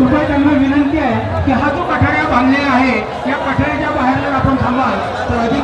कृपया त्यांना विनंती आहे की हा जो कठाऱ्या बांधलेला आहे या कठाऱ्याच्या बाहेर जर आपण थांबाल तर अधिक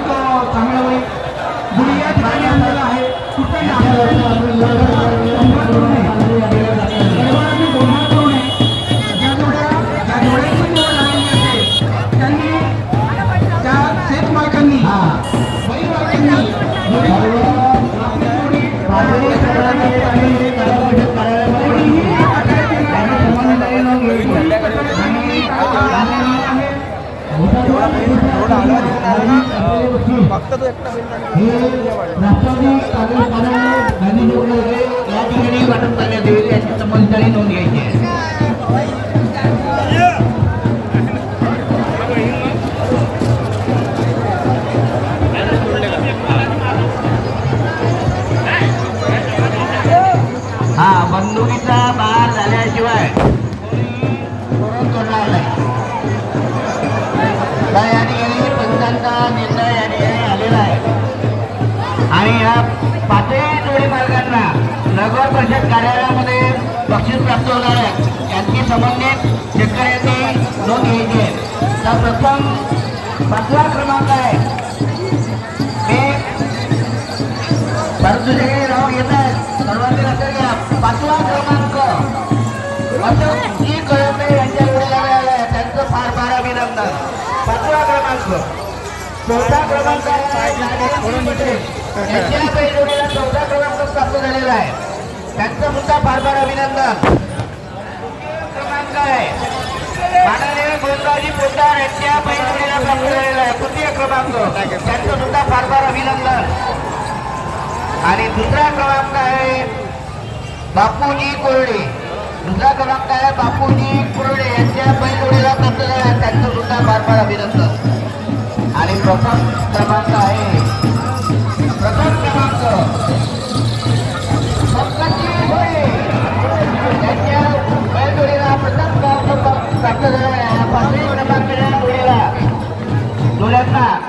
फक्त तो एकटा बैल वाटप करण्यात येईल याची नोंद घ्यायची आहे. हा बंदुकीचा बार झाल्याशिवाय आणि या पाचही जोडी मार्गांना नगर परिषद कार्यालयामध्ये बक्षीस प्राप्त होणार आहे. यांची संबंधित शेतकऱ्यांनी नोंद घ्यायची आहे. तर प्रथम पाचवा क्रमांक आहे. ते परंतु जे नाव घेत आहेत. सर्वांनी लक्षात घ्या. पाचवा क्रमांक. अशोक जी कळंबे यांच्या जोडीला मिळाला आहे. त्यांचं फार फार अभिनंदन. पाचवा क्रमांक. चौथा क्रमांक आहे. नागेश पटेल. चौथा क्रमांक प्राप्त झालेला आहे त्यांचं सुद्धा फार फार अभिनंदन क्रमांक आहे माननीय गोंदाजी पोद्दार यांच्या बैठकीला प्राप्त झालेला आहे तृतीय क्रमांक त्यांचं मुद्दा फार फार अभिनंदन आणि दुसरा क्रमांक आहे बापूजी कोरडे दुसरा क्रमांक आहे बापूजी कोरडे यांच्या बैलजोडीला प्राप्त झाला आहे त्यांचं सुद्धा फार फार अभिनंदन आणि प्रथम क्रमांक आहे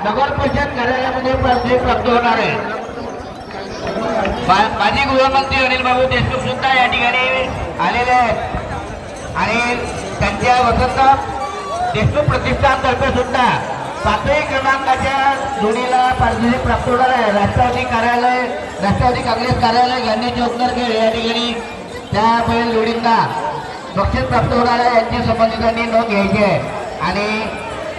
नगर परिषद कार्यालयामध्ये प्राप्त प्राप्त होणार आहे. मा- माजी गृहमंत्री अनिल बाबू देशमुख सुद्धा या ठिकाणी आलेले आहेत. आणि त्यांच्या वसंत देशमुख प्रतिष्ठानतर्फे सुद्धा पाचही क्रमांकाच्या जोडीला पारितोषिक प्राप्त होणार आहे. राष्ट्रवादी कार्यालय राष्ट्रवादी काँग्रेस कार्यालय गांधी चौकनरखेड या ठिकाणी त्या बैल जोडींना बक्षीस प्राप्त होणार आहे. यांची संबंधितांनी नोंद घ्यायची आहे. आणि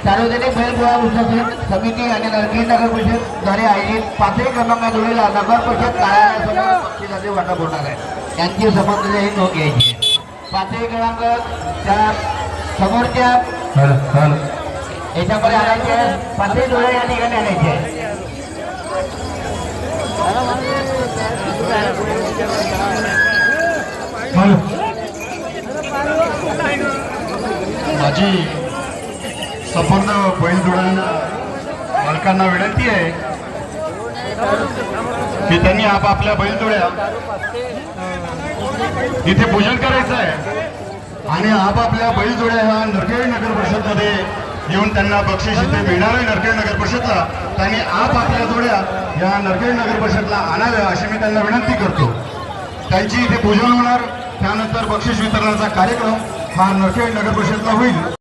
सार्वजनिक बैलपोळा उत्सव समिती आणि नरखेड नगर परिषदद्वारे आयोजित पाचही क्रमांक जोडीला नगर परिषद कार्यालयासमोर वाटप होणार आहे. त्यांची संबंधित नोंद घ्यायची आहे. पाचही क्रमांक त्या समोरच्या याच्यामध्ये आणायचे. पाचही जोड्या या ठिकाणी आणायचे आहे. माझी संपूर्ण बैलजोडण मालकांना विनंती आहे की त्यांनी आपापल्या बैलजोड्या इथे पूजन करायचं आहे. आणि आपापल्या बैलजोड्या ह्या नरखेड नगर परिषदमध्ये येऊन त्यांना बक्षीस इथे मिळणार आहे. नरखेड नगर परिषदला त्यांनी आपापल्या जोड्या या नरखेड नगर परिषदला आणाव्या अशी मी त्यांना विनंती करतो. त्यांची इथे पूजन होणार. त्यानंतर बक्षीस वितरणाचा कार्यक्रम हा नरखेड नगर परिषदला होईल.